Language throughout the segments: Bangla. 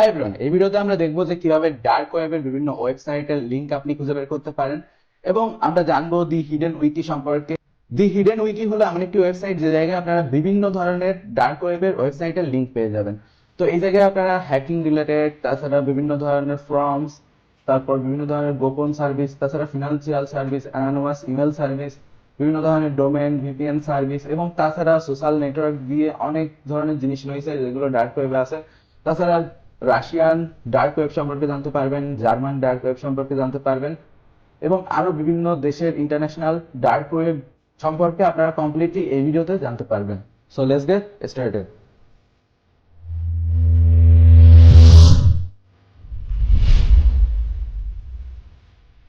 হাই এভরিওয়ান এই ভিডিওতে আমরা দেখব যে কীভাবে ডার্ক ওয়েবের বিভিন্ন ওয়েবসাইটের লিংক আপনি খুঁজে বের করতে পারেন এবং আমরা জানব দি হিডেন উইকি সম্পর্কে। দি হিডেন উইকি হলো এমন একটি ওয়েবসাইট যে জায়গায় আপনারা বিভিন্ন ধরনের ডার্ক ওয়েবের ওয়েবসাইটের লিংক পেয়ে যাবেন। তো এই জায়গায় আপনারা হ্যাকিং রিলেটেড তাছাড়া বিভিন্ন ধরনের ফর্মস তারপর বিভিন্ন ধরনের গোপন সার্ভিস তাছাড়া financial service anonymous email service বিভিন্ন ধরনের ডোমেন ভিপিএন সার্ভিস এবং তাছাড়া সোশ্যাল নেটওয়ার্ক দিয়ে অনেক ধরনের জিনিস রয়েছে যেগুলো ডার্ক ওয়েবে আছে। তাছাড়া রাশিয়ান ডার্ক ওয়েব সম্পর্কে জানতে পারবেন, জার্মান ডার্ক ওয়েব সম্পর্কে জানতে পারবেন, এবং আরও বিভিন্ন দেশের ইন্টারন্যাশনাল ডার্ক ওয়েব সম্পর্কে আপনারা কমপ্লিটলি এই ভিডিওতে জানতে পারবেন। সো লেটস গেট স্টার্টেড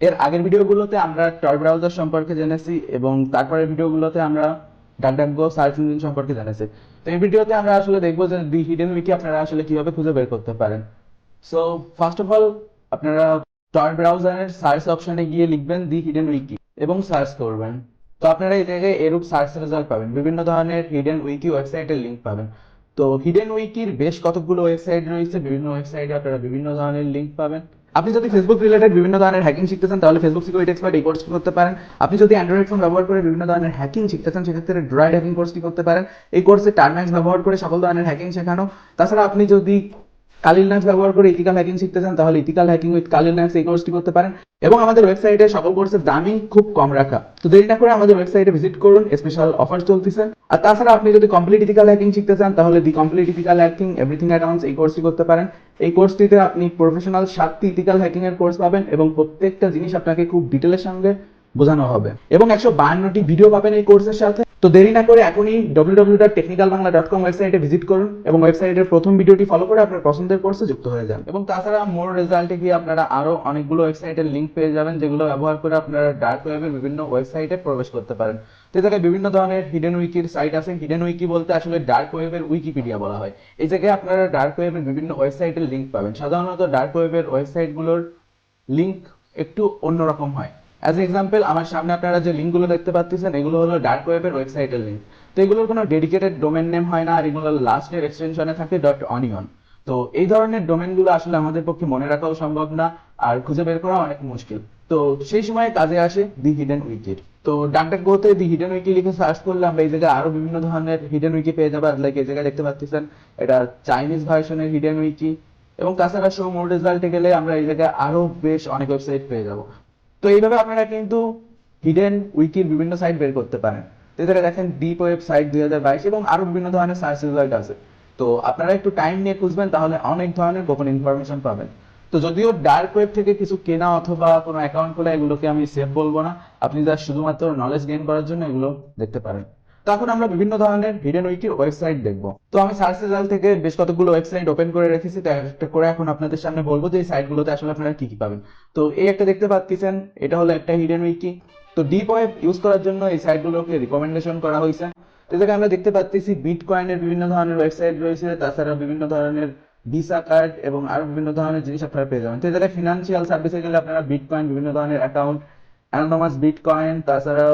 এর আগের ভিডিওগুলোতে আমরা টর ব্রাউজার সম্পর্কে জেনেছি, এবং তারপরের ভিডিওগুলোতে আমরা ডাকডাকগো সার্চ ইঞ্জিন সম্পর্কে জেনেছি তো এই ভিডিওতে আমরা আসলে দেখব যে দি হিডেন উইকি আপনারা আসলে কীভাবে খুঁজে বের করতে পারেন। সো ফার্স্ট অফ অল আপনারা টর ব্রাউজারের সার্চ অপশনে গিয়ে লিখবেন দি হিডেন উইকি এবং সার্চ করবেন। তো আপনারা এই জায়গায় এরূপ সার্চ রেজাল্ট পাবেন। বিভিন্ন ধরনের হিডেন উইকি ওয়েবসাইটের লিংক পাবেন। তো হিডেন উইকির বেশ কতগুলো ওয়েবসাইট রয়েছে, বিভিন্ন ওয়েবসাইটে আপনারা বিভিন্ন ধরনের লিংক পাবেন। আপনি যদি ফেসবুক রিলেটেড বিভিন্ন ধরনের হ্যাকিং শিখতে চান, তাহলে ফেসবুক সিকিউরিটি এক্সপার্ট এই কোর্সটি করতে পারেন। আপনি যদি অ্যান্ড্রয়েড ফোন ব্যবহার করে বিভিন্ন ধরনের হ্যাকিং শিখতে চান, সেক্ষেত্রে ড্রয়েড হ্যাকিং কোর্সটি করতে পারেন। এই কোর্সে টার্ম্যাক্স ব্যবহার করে সকল ধরনের হ্যাকিং শেখানো। তাছাড়া আপনি যদি কালিল ন্যাক্স ব্যবহার করে ইথিক্যাল হ্যাকিং শিখতে চান, তাহলে ethical hacking with Kali Linux এই কোর্সটি করতে পারেন। এবং আমাদের ওয়েবসাইটে সকল কোর্সের দামই খুব কম রাখা। তো দেরি না করে আমাদের ওয়েবসাইটে ভিজিট করুন স্পেশাল অফার চলতেছে। আর তাছাড়া আপনি যদি কমপ্লিট ইথিক্যাল হ্যাকিং শিখতে চান, তাহলে the complete ethical hacking everything advance এই কোর্সটি করতে পারেন। এই কোর্সটিতে আপনি প্রফেশনাল সাতটি ইথিক্যাল হ্যাকিং এর কোর্স পাবেন এবং প্রত্যেকটা জিনিস আপনাকে খুব ডিটেলের সঙ্গে বোঝানো হবে। এবং একশো বায়ান্নটি ভিডিও পাবেন এই কোর্সের সাথে। তো দেরি না করে এখনই www.technicalbangla.com ওয়েবসাইটে ভিজিট করুন এবং ওয়েবসাইটের প্রথম ভিডিওটি ফলো করে আপনার পছন্দের কোর্সে যুক্ত হয়ে যান। এবং তাছাড়া মোর রেজাল্টে গিয়ে আপনারা আরও অনেকগুলো ওয়েবসাইটের লিঙ্ক পেয়ে যাবেন, যেগুলো ব্যবহার করে আপনারা ডার্ক ওয়েবের বিভিন্ন ওয়েবসাইটে প্রবেশ করতে পারেন। তো এই জায়গায় বিভিন্ন ধরনের হিডেন উইকির সাইট আছে। হিডেন উইকি বলতে আসলে ডার্ক ওয়েবের উইকিপিডিয়া বলা হয়। এই জায়গায় আপনারা ডার্ক ওয়েবের বিভিন্ন ওয়েবসাইটের লিঙ্ক পাবেন। সাধারণত ডার্ক ওয়েবের ওয়েবসাইটগুলোর লিঙ্ক একটু অন্যরকম হয়। অ্যাজ এক্সাম্পল আমার সামনে আপনারা যে লিঙ্কগুলো দেখতে পাচ্ছেন, এগুলো হলো ডার্ক ওয়েবের ওয়েবসাইটের লিঙ্ক তো এগুলোর কোনো ডেডিকেটেড ডোমেন নেম হয় না, আর এগুলো লাস্টের এক্সটেনশনে থাকে ডট অনিয়ন তো এই ধরনের ডোমেনগুলো আসলে আমাদের পক্ষে মনে রাখাও সম্ভব না, আর খুঁজে বের করা অনেক মুশকিল। তো সেই সময় কাজে আসে দি হিডেন উইকির তো ডাকডাক গোতে দি হিডেন উইকি লিখে সার্চ করলে আমরা এই জায়গায় আরও বিভিন্ন ধরনের হিডেন উইকি পেয়ে যাব। লাইক এই জায়গায় দেখতে পাচ্ছেন, এটা চাইনিজ ভার্সনের হিডেন উইকি এবং তাছাড়া শো মোর রেজাল্টে গেলে আমরা এই জায়গায় আরও বেশ অনেক ওয়েবসাইট পেয়ে যাব। তো এইভাবে আপনারা কিন্তু হিডেন উইকির বিভিন্ন সাইট বের করতে পারেন। এখানে দেখেন ডিপ ওয়েব সাইট দুই হাজার বাইশ এবং আরও বিভিন্ন ধরনের সার্চ রেজাল্ট আছে। তো আপনারা একটু টাইম নিয়ে খুঁজবেন, তাহলে অনেক ধরনের গোপন ইনফরমেশন পাবেন। তো যদিও ডার্ক ওয়েব থেকে কিছু কেনা অথবা কোনো অ্যাকাউন্ট খোলা, এগুলোকে আমি সেফ বলব না। আপনি যা শুধুমাত্র নলেজ গেইন করার জন্য এগুলো দেখতে পারেন। তো এখন আমরা বিভিন্ন ধরনের হিডেন উইকি ওয়েবসাইট দেখব। তো আমি সার্চ রেজাল্ট থেকে বেশ কতগুলো ওয়েবসাইট ওপেন করে রেখেছি, তো একটা করে এখন আপনাদের সামনে বলব যে এই সাইটগুলোতে আসলে আপনারা কি কি পাবেন। তো এই একটা দেখতে পাচ্ছেন, এটা হলো একটা হিডেন উইকি তো ডিপ ওয়েব ইউজ করার জন্য এই সাইটগুলোকে রিকমেন্ডেশন করা হয়েছে। তো এটাকে আমরা দেখতে পাচ্ছি বিটকয়েনের বিভিন্ন ধরনের ওয়েবসাইট রয়েছে তাছাড়া বিভিন্ন ধরনের ভিসা কার্ড এবং আরও বিভিন্ন ধরনের জিনিস আপনারা পেয়ে যাবেন। তো এটাকে ফিনান্সিয়াল সার্ভিসে গেলে আপনারা বিটকয়েন বিভিন্ন ধরনের অ্যাকাউন্ট অ্যানোনামাস বিটকয়েন তাছাড়া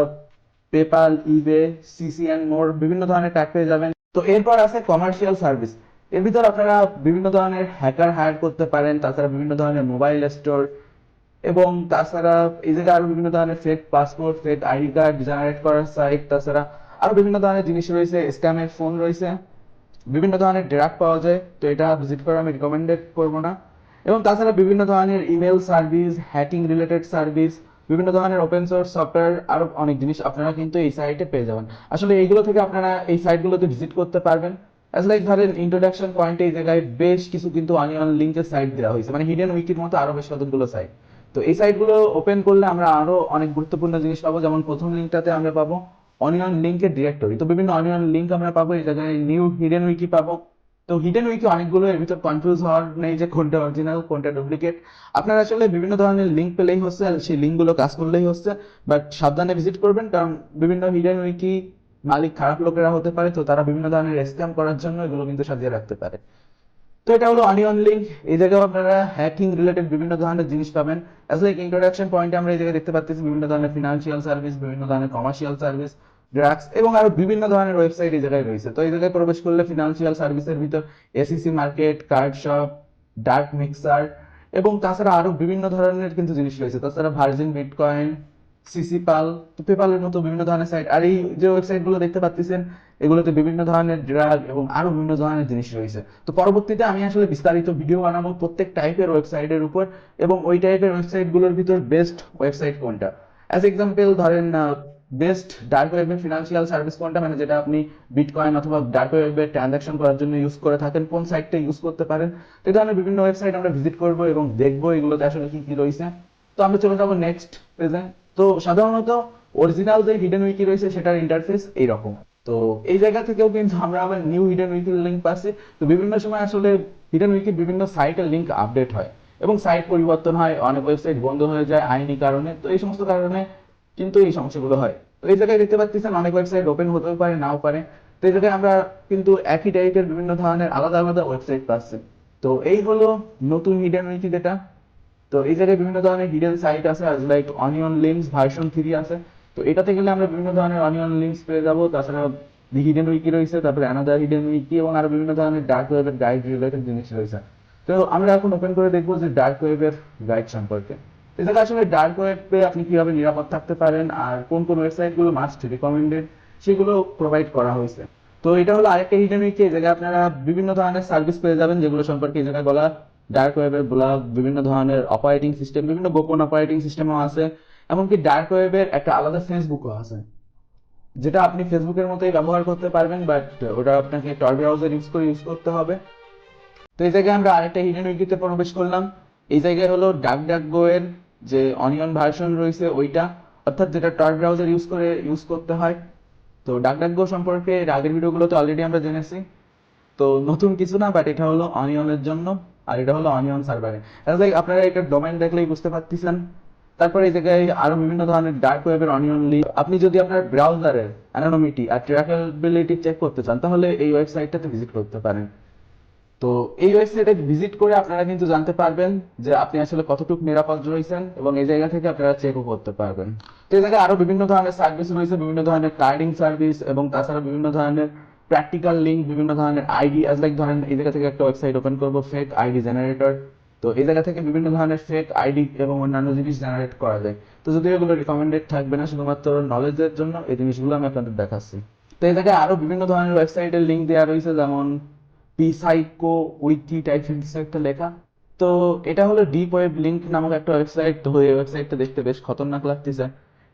পেপাল ইবে সিসিএন মোর বিভিন্ন ধরনের ট্যাগ পেয়ে যাবেন। তো এরপর আছে কমার্শিয়াল সার্ভিস এর ভিতর আপনারা বিভিন্ন ধরনের হ্যাকার হায়ার করতে পারেন, তাছাড়া বিভিন্ন ধরনের মোবাইল স্টোর এবং তাছাড়া এই জায়গায় আরও বিভিন্ন ধরনের fake passport fake ID card generate করার সাইট তাছাড়া আরও বিভিন্ন ধরনের জিনিস রয়েছে স্ক্যামের ফোন রয়েছে। বিভিন্ন ধরনের ড্রাগ পাওয়া যায়, তো এটা ভিজিট করা আমি রিকমেন্ডেড করব না। এবং তাছাড়া বিভিন্ন ধরনের email service hacking related service বিভিন্ন ধরনের ওপেন সোর্স সফটওয়্যার আরও অনেক জিনিস আপনারা কিন্তু এই সাইটে পেয়ে যাবেন। আসলে এইগুলো থেকে আপনারা এই সাইটগুলোতে ভিজিট করতে পারবেন। অ্যাজ লাইক ধরেন ইন্ট্রোডাকশন পয়েন্টে এই জায়গায় বেশ কিছু কিন্তু অনিয়ন লিঙ্কের সাইট দেওয়া হয়েছে। মানে হিডেন উইকির মতো আরও বেশ কতগুলো সাইট তো এই সাইটগুলো ওপেন করলে আমরা আরও অনেক গুরুত্বপূর্ণ জিনিস পাবো। যেমন প্রথম লিঙ্কটাতে আমরা পাবো অনিয়ন লিঙ্কের ডিরেক্টরি তো বিভিন্ন অনিয়ন লিঙ্ক আমরা পাবো। এই জায়গায় নিউ হিডেন উইকি পাবো। তো হিডেন উইকি অনেকগুলো এর ভিতর কনফিউজ হওয়ার নেই যে কোনটা অরিজিনাল কোনটা ডুপ্লিকেট আপনারা আসলে বিভিন্ন ধরনের লিঙ্ক পেলেই হচ্ছে, আর সেই লিঙ্কগুলো কাজ করলেই হচ্ছে বাট সাবধানে ভিজিট করবেন, কারণ বিভিন্ন হিডেন উইকি মালিক খারাপ লোকেরা হতে পারে, তো তারা বিভিন্ন ধরনের স্ক্যাম করার জন্য এগুলো কিন্তু সাজিয়ে রাখতে পারে। তো এটা হলো অনিয়ন লিঙ্ক এই জায়গায় আপনারা হ্যাকিং রিলেটেড বিভিন্ন ধরনের জিনিস পাবেন। অ্যাজ লাইক ইন্ট্রোডাকশন পয়েন্টে আমরা এই জায়গায় দেখতে পাচ্ছি বিভিন্ন ধরনের ফিনান্সিয়াল সার্ভিস বিভিন্ন ধরনের কমার্শিয়াল সার্ভিস ড্রাগস এবং আরও বিভিন্ন ধরনের ওয়েবসাইট এই জায়গায় রয়েছে। তো এই জায়গায় প্রবেশ করলে ফিনান্সিয়াল সার্ভিসের ভিতর ACC market card shop dark mixer এবং তাছাড়া আরও বিভিন্ন ধরনের কিন্তু জিনিস রয়েছে। তাছাড়া ভার্জিন বিটকয়েন সিসি পাল পেপালের মতো বিভিন্ন ধরনের সাইট আর এই যে ওয়েবসাইটগুলো দেখতে পাচ্ছেন এগুলোতে বিভিন্ন ধরনের ড্রাগ এবং আরও বিভিন্ন ধরনের জিনিস রয়েছে। তো পরবর্তীতে আমি আসলে বিস্তারিত ভিডিও বানাবো প্রত্যেক টাইপের ওয়েবসাইটের উপর এবং ওই টাইপের ওয়েবসাইটগুলোর ভিতর বেস্ট ওয়েবসাইট কোনটা? অ্যাজ এক্সাম্পল ধরেন বেস্ট ডার্ক ওয়েবের ফিনান্সিয়াল সার্ভিস কোনটা? মানে যেটা আপনি বিটকয়েন অথবা ডার্ক ওয়েবে ট্রানজাকশন করার জন্য ইউজ করে থাকেন, কোন সাইটটা ইউজ করতে পারেন? এই ধরনের বিভিন্ন ওয়েবসাইট আমরা ভিজিট করব এবং দেখব এগুলোতে আসলে কি কি রয়েছে। তো আমরা চলে যাব নেক্সট পেজে তো সাধারণত অরিজিনাল যে হিডেন উইকি রয়েছে, সেটার ইন্টারফেস এইরকম। তো এই জায়গা থেকেও কিন্তু আমরা আবার নিউ হিডেন উইকির লিঙ্ক পাচ্ছি। তো বিভিন্ন সময় আসলে হিডেন উইকির বিভিন্ন সাইটের লিঙ্ক আপডেট হয় এবং সাইট পরিবর্তন হয়, অনেক ওয়েবসাইট বন্ধ হয়ে যায় আইনি কারণে। তো এই সমস্ত কারণে কিন্তু এই সমস্যাগুলো হয়। তো এই জায়গায় দেখতে পাচ্ছেন অনেক ওয়েবসাইট ওপেন হতেও পারে, নাও পারে। তো এই জায়গায় আমরা কিন্তু একই টাইপের বিভিন্ন ধরনের আলাদা আলাদা ওয়েবসাইট পাচ্ছি। তো এই হলো নতুন হিডেন উইকি যেটা। তো এই জায়গায় বিভিন্ন ধরনের হিডেন সাইট আছে like onion links version three আছে। তো এটাতে গেলে আমরা বিভিন্ন ধরনের অনিয়ন লিঙ্কস পেয়ে যাব। তাছাড়া হিডেন উইকি রয়েছে, তারপরে অ্যানাদার হিডেন উইকি এবং আরও বিভিন্ন ধরনের ডার্ক ওয়েবের গাইড রিলেটেড জিনিস রয়েছে। তো আমরা এখন ওপেন করে দেখব যে ডার্ক ওয়েবের গাইড সম্পর্কে। জায়গায় আসলে ডার্ক ওয়েবে আপনি কীভাবে নিরাপদ থাকতে পারেন আর কোন কোন ওয়েবসাইটগুলো মাস্ট রিকমেন্ডেড সেগুলো প্রোভাইড করা হয়েছে। তো এটা হলো আরেকটা হিডেন উইকি এই জায়গায় আপনারা বিভিন্ন ধরনের সার্ভিস পেয়ে যাবেন, যেগুলো সম্পর্কে এই জায়গায় বলা ডার্ক ওয়েবের ব্লগ বিভিন্ন ধরনের অপারেটিং সিস্টেম বিভিন্ন গোপন অপারেটিং সিস্টেমও আছে, এমনকি ডার্ক ওয়েবের একটা আলাদা ফেসবুকও আছে, যেটা আপনি ফেসবুকের মতোই ব্যবহার করতে পারবেন বাট ওটা আপনাকে টর ব্রাউজার ইউজ করে ইউজ করতে হবে। তো এই জায়গায় আমরা আরেকটা হিডেন উইকিতে প্রবেশ করলাম, এই জায়গায় হলো ডাক ডাক গো এর যে অনিয়ন ভার্সন রয়েছে ওইটা, অর্থাৎ যেটা টর ব্রাউজার ইউজ করে ইউজ করতে হয়। তো ডাক ডাক গো সম্পর্কে আগের ভিডিওগুলোতে অলরেডি আমরা জেনেছি। তো নতুন কিছু না বাট এটা হলো অনিয়নের জন্য, আর এটা হলো অনিয়ন সার্ভারে লাইক আপনারা এটা ডোমেন দেখলেই বুঝতে পারতেছেন। তারপরে এই জায়গায় আরও বিভিন্ন ধরনের ডার্ক ওয়েবের অনিয়ন লিঙ্ক আপনি যদি আপনার ব্রাউজারের অ্যানোনমিটি আর ট্র্যাকেবিলিটি চেক করতে চান, তাহলে এই ওয়েবসাইটটাতে ভিজিট করতে পারেন। তো এই ওয়েবসাইটে ভিজিট করে আপনারা কিন্তু জানতে পারবেন যে আপনি আসলে কতটুকু নিরাপদ রয়েছেন এবং এই জায়গা থেকে আপনারা চেকও করতে পারবেন। তো এই জায়গায় আরও বিভিন্ন ধরনের সার্ভিস রয়েছে, বিভিন্ন ধরনের কার্ডিং সার্ভিস এবং তাছাড়া বিভিন্ন ধরনের প্র্যাকটিক্যাল লিঙ্ক বিভিন্ন ধরনের আইডি অ্যাজ লাইক ধরেন এই জায়গা থেকে একটা ওয়েবসাইট ওপেন করব ফেক আইডি জেনারেটর তো এই জায়গা থেকে বিভিন্ন ধরনের ফেক আইডি এবং অন্যান্য জিনিস জেনারেট করা যায়। তো যদি এগুলো রিকমেন্ডেড থাকবে না শুধুমাত্র নলেজের জন্য, এই জিনিসগুলো আমি আপনাদের দেখাচ্ছি। তো এই জায়গায় আরও বিভিন্ন ধরনের ওয়েবসাইটের লিঙ্ক দেওয়া রয়েছে, যেমন পি সাইকো উইকি টাইপের কিছু একটা লেখা। তো এটা হলো ডিপ ওয়েব লিঙ্ক নামক একটা ওয়েবসাইট তো এই ওয়েবসাইটটা দেখতে বেশ খতরনাক লাগতেছে।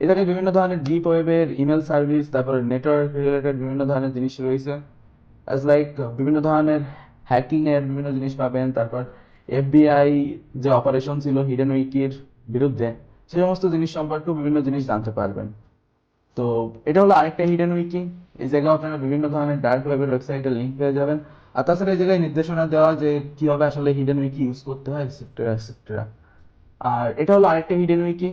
এখানে বিভিন্ন ধরনের ডিপ ওয়েবের ইমেল সার্ভিস তারপরে নেটওয়ার্ক রিলেটেড বিভিন্ন ধরনের জিনিস রয়েছে। অ্যাজ লাইক বিভিন্ন ধরনের হ্যাকিং এর বিভিন্ন জিনিস পাবেন। তারপর এফবিআই যে অপারেশন ছিল হিডেন উইকির বিরুদ্ধে, সে সমস্ত জিনিস সম্পর্কেও বিভিন্ন জিনিস জানতে পারবেন। তো এটা হলো আরেকটা হিডেন উইকি এই জায়গায় আপনারা বিভিন্ন ধরনের ডার্ক ওয়েবের ওয়েবসাইটের লিঙ্ক পেয়ে যাবেন। আর তাছাড়া এই জায়গায় নির্দেশনা দেওয়া যে কীভাবে আসলে হিডেন উইকি ইউজ করতে হয় এটসেট্রা এটসেট্রা আর এটা হলো আরেকটা হিডেন উইকি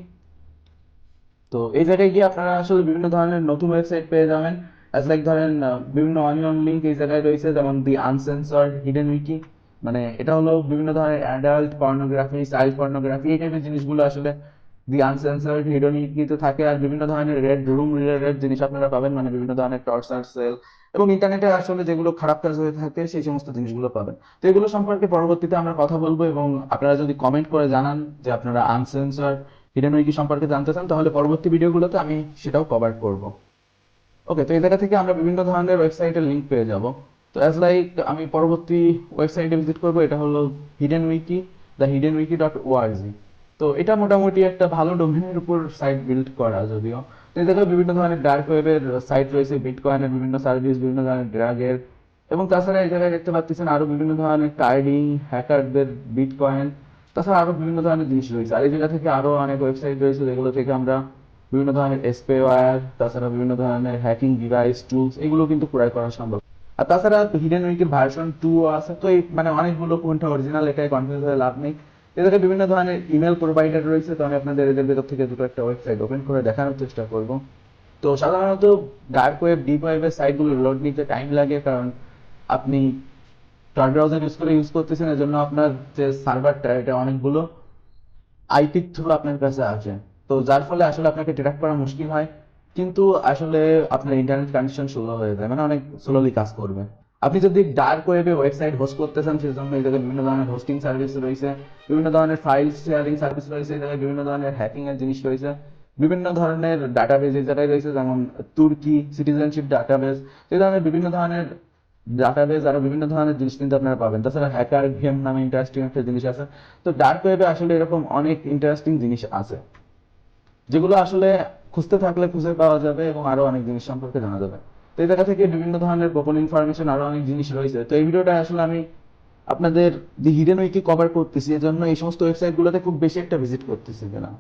তো এই জায়গায় গিয়ে আপনারা আসলে বিভিন্ন ধরনের নতুন ওয়েবসাইট পেয়ে যাবেন। অ্যাজ লাইক ধরেন বিভিন্ন অনিয়ন লিঙ্ক এই জায়গায় রয়েছে, যেমন দি আনসেন্সর্ড হিডেন উইকি মানে এটা হলো বিভিন্ন ধরনের অ্যাডাল্ট পর্নোগ্রাফি চাইল্ড পর্নোগ্রাফি এই টাইপের জিনিসগুলো আসলে দি আনসেন্সর্ড হিডেন উইকিতে থাকে আর বিভিন্ন ধরনের রেড রুম রিলেটেড জিনিস আপনারা পাবেন মানে বিভিন্ন ধরনের টর্চার সেল এবং ইন্টারনেটে আসলে যেগুলো খারাপ কাজ হয়ে থাকে সেই সমস্ত জিনিসগুলো পাবেন। তো এগুলো সম্পর্কে পরবর্তীতে আমরা কথা বলব এবং আপনারা যদি কমেন্ট করে জানান যে আপনারা আনসেন্সর হিডেন উইকি সম্পর্কে জানতে চান, তাহলে পরবর্তী ভিডিওগুলোতে আমি সেটাও কভার করব। ওকে তো এই জায়গা থেকে আমরা বিভিন্ন ধরনের ওয়েবসাইটের লিঙ্ক পেয়ে যাব। তো অ্যাজ লাইক আমি পরবর্তী ওয়েবসাইটে ভিজিট করব, এটা হলো hidden wiki the hidden wiki dot org তো এটা মোটামুটি একটা ভালো ডোমেনের উপর সাইট বিল্ড করা যদিও। এই বিভিন্ন ধরনের ডার্ক ওয়েবের সাইট রয়েছে বিটকয়েনের বিভিন্ন সার্ভিস বিভিন্ন ধরনের ড্রাগের এবং তাছাড়া এই জায়গায় দেখতে পাচ্ছেন আরও বিভিন্ন ধরনের কার্ডিং হ্যাকারদের বিটকয়েন তাছাড়া আরও বিভিন্ন ধরনের জিনিস রয়েছে। আর এই জায়গা থেকে আরও অনেক ওয়েবসাইট রয়েছে যেগুলো থেকে আমরা বিভিন্ন ধরনের এসপেওয়ার তাছাড়া বিভিন্ন ধরনের হ্যাকিং ডিভাইস টুলস এগুলো কিন্তু ক্রয় করা সম্ভব। আর তাছাড়া হিডেন উইকের ভার্সন টু আছে। তো মানে অনেকগুলো কোনটা অরিজিনাল এটাই কনফিউজ হয়ে লাভ নেই। এদেরকে বিভিন্ন ধরনের ইমেল প্রোভাইডার রয়েছে, তো আমি আপনাদের এদের ভেতর থেকে দুটো একটা ওয়েবসাইট ওপেন করে দেখানোর চেষ্টা করব। তো সাধারণত ডার্ক ওয়েব ডিপ ওয়েবের সাইটগুলো লোড নিতে টাইম লাগে, কারণ আপনি টর ব্রাউজার ইউজ করে ইউজ করতেছেন, এজন্য আপনার যে সার্ভারটা এটা অনেকগুলো আইপির থ্রু আপনার কাছে আসে। তো যার ফলে আসলে আপনাকে ট্র্যাক করা মুশকিল হয়, কিন্তু আসলে আপনার ইন্টারনেট কানেকশন স্লো হয়ে যায় মানে অনেক স্লোলি কাজ করবে। আপনি যদি ডার্ক ওয়েবে ওয়েবসাইট হোস্ট করতে চান, সেজন্য এই জায়গায় বিভিন্ন ধরনের হোস্টিং সার্ভিস রয়েছে, বিভিন্ন ধরনের ফাইল শেয়ারিং সার্ভিস রয়েছে জায়গায় বিভিন্ন ধরনের হ্যাকিং এর জিনিস রয়েছে, বিভিন্ন ধরনের ডাটাবেজ জায়গায় রয়েছে, যেমন তুর্কি সিটিজেনশিপ ডাটাবেজ এই ধরনের বিভিন্ন ধরনের ডাটাবেজ আরও বিভিন্ন ধরনের জিনিস কিন্তু আপনারা পাবেন। তাছাড়া হ্যাকার গেম নামে ইন্টারেস্টিং একটা জিনিস আছে। তো ডার্ক ওয়েবে আসলে এরকম অনেক ইন্টারেস্টিং জিনিস আছে, যেগুলো আসলে খুঁজতে থাকলে খুঁজে পাওয়া যাবে এবং আরও অনেক জিনিস সম্পর্কে জানা যাবে। তো জায়গা থেকে বিভিন্ন ধরনের গোপন ইনফরমেশন আরও অনেক জিনিস রয়েছে। তো এই ভিডিওটা আসলে আমি আপনাদের দি হিডেন উইকি কভার করতেছি, এজন্য এই সমস্ত ওয়েবসাইট গুলোতে খুব বেশি একটা ভিজিট করতেছি না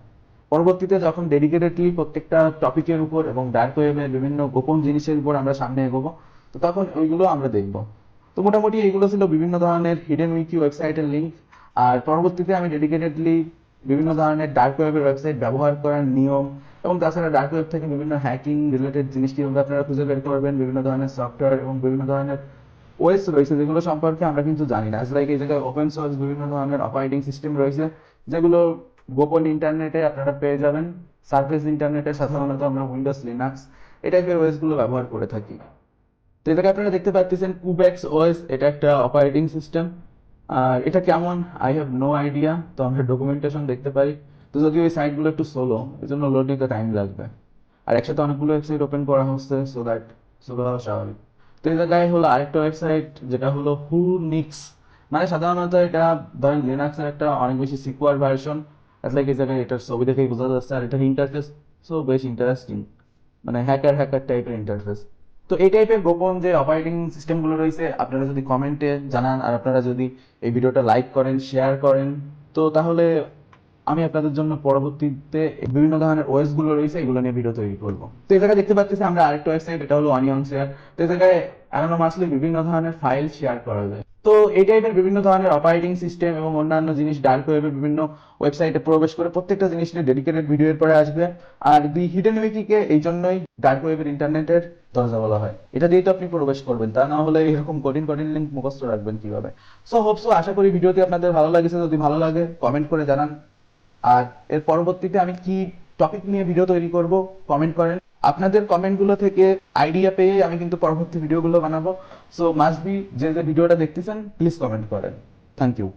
পরবর্তীতে যখন ডেডিকেটেডলি প্রত্যেকটা টপিকের উপর এবং ডার্ক ওয়েবে বিভিন্ন গোপন জিনিসের উপর আমরা সামনে এগোবো, তো তখন ওইগুলো আমরা দেখব। তো মোটামুটি এইগুলো ছিল বিভিন্ন ধরনের হিডেন উইকি ওয়েবসাইটের লিঙ্ক আর পরবর্তীতে আমি ডেডিকেটেডলি বিভিন্ন ধরনের ডার্ক ওয়েবের ওয়েবসাইট ব্যবহার করার নিয়ম এবং তাছাড়া ডার্ক ওয়েব থেকে বিভিন্ন হ্যাকিং রিলেটেড জিনিস কীভাবে আপনারা খুঁজে বের করবেন, বিভিন্ন ধরনের সফটওয়্যার এবং বিভিন্ন ধরনের ওয়েস রয়েছে যেগুলো সম্পর্কে আমরা কিন্তু জানি না। লাইক এই জায়গায় ওপেন সোর্স বিভিন্ন ধরনের অপারেটিং সিস্টেম রয়েছে, যেগুলো গোপন ইন্টারনেটে আপনারা পেয়ে যাবেন। সার্ফেস ইন্টারনেটে সাধারণত আমরা উইন্ডোজ লিনাক্স এই টাইপের ওয়েসগুলো ব্যবহার করে থাকি। তো জায়গায় আপনারা দেখতে পাচ্ছেন কুবেক্স ওএস এটা একটা অপারেটিং সিস্টেম আর এটা কেমন? আই হ্যাভ নো আইডিয়া তো আমরা ডকুমেন্টেশন দেখতে পারি। তো যদি ওই সাইটগুলো একটু সোলো এই জন্য লোড নিতে টাইম লাগবে। আর একসাথে অনেকগুলো ওয়েবসাইট ওপেন করা হচ্ছে সো দ্যাট সোলো হওয়া স্বাভাবিক। তো এই জায়গায় হলো আরেকটা ওয়েবসাইট যেটা হলো হু নিক্স মানে সাধারণত এটা ধরেন লিনাক্সের একটা অনেক বেশি সিকুয়ার ভার্সন লাইক এই জায়গায় এটার ছবি দেখেই বোঝা যাচ্ছে, আর এটার ইন্টারফেস সো বেশ ইন্টারেস্টিং মানে হ্যাকার হ্যাকার টাইপের ইন্টারফেস তো এই টাইপের গোপন যে অপারেটিং সিস্টেমগুলো রয়েছে, আপনারা যদি কমেন্টে জানান, আর আপনারা যদি এই ভিডিওটা লাইক করেন শেয়ার করেন, তো তাহলে আমি আপনাদের জন্য পরবর্তীতে বিভিন্ন ধরনের ওয়েসগুলো রয়েছে, এগুলো নিয়ে ভিডিও তৈরি করব। তো এই জায়গায় দেখতে পাচ্ছি আমরা আরেকটা ওয়েবসাইট এটা হলো অনিয়ন শেয়ার তো এই জায়গায় অ্যানোনামাসলি বিভিন্ন ধরনের ফাইল শেয়ার করা যায়। এই টাইপের বিভিন্ন ধরনের অপারেটিং সিস্টেম এবং অন্যান্য জিনিস ডার্ক ওয়েবের বিভিন্ন ওয়েবসাইটে প্রবেশ করে প্রত্যেকটা জিনিস নিয়ে ডেডিকেটেড ভিডিও এর পরে আসবে। আর দি হিডেন উইকিকে এই জন্যই ডার্ক ওয়েবের ইন্টারনেটের দরজা বলা হয়। এটা দিয়ে তো আপনি প্রবেশ করবেন, তা না হলে এরকম কঠিন কঠিন লিঙ্ক মুখস্থ রাখবেন কীভাবে? সো হোপসো আশা করি ভিডিওটি আপনাদের ভালো লাগেছে। যদি ভালো লাগে কমেন্ট করে জানান। আর এর পরবর্তীতে আমি কি টপিক নিয়ে ভিডিও তৈরি করব কমেন্ট করেন। আপনাদের কমেন্টগুলো থেকে আইডিয়া পেয়ে আমি কিন্তু পরবর্তী ভিডিওগুলো বানাবো। সো মাস্ট বি যে যে ভিডিওটা দেখতেছেন প্লিজ কমেন্ট করেন. Thank you